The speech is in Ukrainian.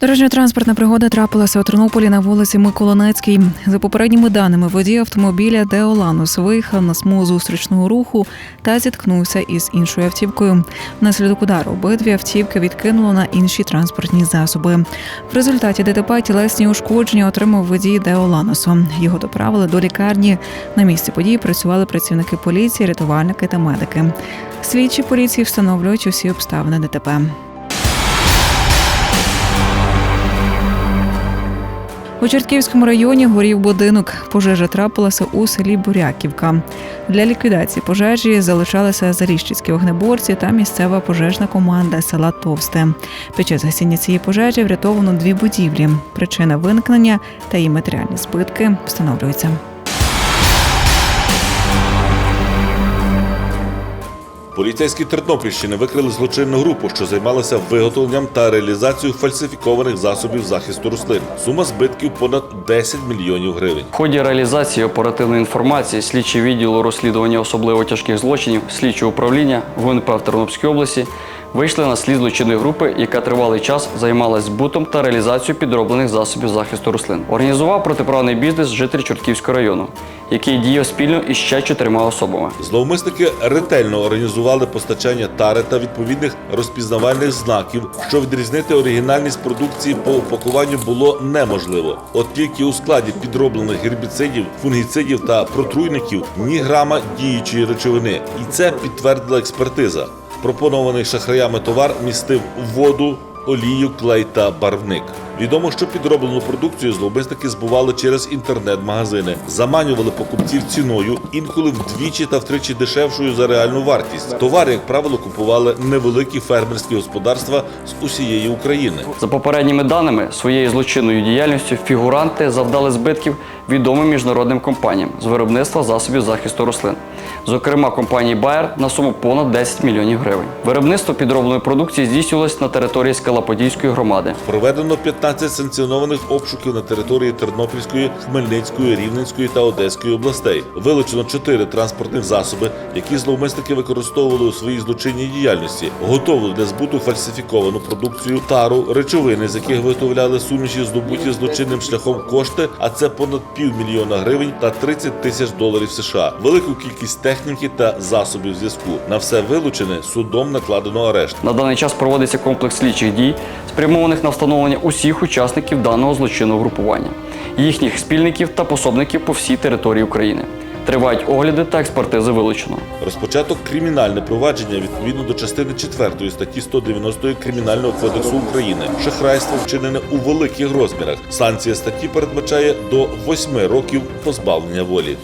Дорожньо-транспортна пригода трапилася у Тернополі на вулиці Миколинецькій. За попередніми даними, водій автомобіля Деоланус виїхав на смугу зустрічного руху та зіткнувся із іншою автівкою. Внаслідок удару обидві автівки відкинуло на інші транспортні засоби. В результаті ДТП тілесні ушкодження отримав водій Деоланусу. Його доправили до лікарні. На місці події працювали працівники поліції, рятувальники та медики. Слідчі поліції встановлюють усі обставини ДТП. У Чортківському районі горів будинок. Пожежа трапилася у селі Буряківка. Для ліквідації пожежі залишалися заріжчицькі вогнеборці та місцева пожежна команда села Товсте. Під час гасіння цієї пожежі врятовано дві будівлі. Причина виникнення та її матеріальні збитки встановлюються. Поліцейські Тернопільщини викрили злочинну групу, що займалася виготовленням та реалізацією фальсифікованих засобів захисту рослин. Сума збитків понад 10 мільйонів гривень. В ході реалізації оперативної інформації слідчі відділу розслідування особливо тяжких злочинів слідчого управління ГУНП в Тернопільській області вийшли на слід злочинної групи, яка тривалий час займалась збутом та реалізацією підроблених засобів захисту рослин. Організував протиправний бізнес житель Чортківського району, який діяв спільно із ще чотирма особами. Зловмисники ретельно організували постачання тари та відповідних розпізнавальних знаків, що відрізнити оригінальність продукції по упакуванню було неможливо. От тільки у складі підроблених гербіцидів, фунгіцидів та протруйників ні грама діючої речовини, і це підтвердила експертиза. Пропонований шахраями товар містив воду, олію, клей та барвник. Відомо, що підроблену продукцію зловмисники збували через інтернет-магазини, заманювали покупців ціною, інколи вдвічі та втричі дешевшою за реальну вартість. Товар, як правило, купували невеликі фермерські господарства з усієї України. За попередніми даними, своєю злочинною діяльністю фігуранти завдали збитків відомим міжнародним компаніям з виробництва засобів захисту рослин, зокрема компанії Bayer на суму понад 10 мільйонів гривень. Виробництво підробленої продукції здійснювалось на території Скалаподійської громади. Проведено 15 санкціонованих обшуків на території Тернопільської, Хмельницької, Рівненської та Одеської областей. Вилучено 4 транспортних засоби, які зловмисники використовували у своїй злочинній діяльності. Готовили для збуту фальсифіковану продукцію, тару, речовини, з яких виготовляли суміші, здобуті злочинним шляхом кошти, а це понад півмільйона гривень та 30 тисяч доларів США. Велику кількість техніки та засобів зв'язку. На все вилучене судом накладено арешт. На даний час проводиться комплекс слідчих дій, спрямованих на встановлення усіх учасників даного злочинного групування, їхніх спільників та пособників по всій території України. Тривають огляди та експертизи вилучено. Розпочато кримінальне провадження відповідно до частини 4 статті 190 Кримінального кодексу України. Шахрайство вчинене у великих розмірах. Санкція статті передбачає до 8 років позбавлення волі.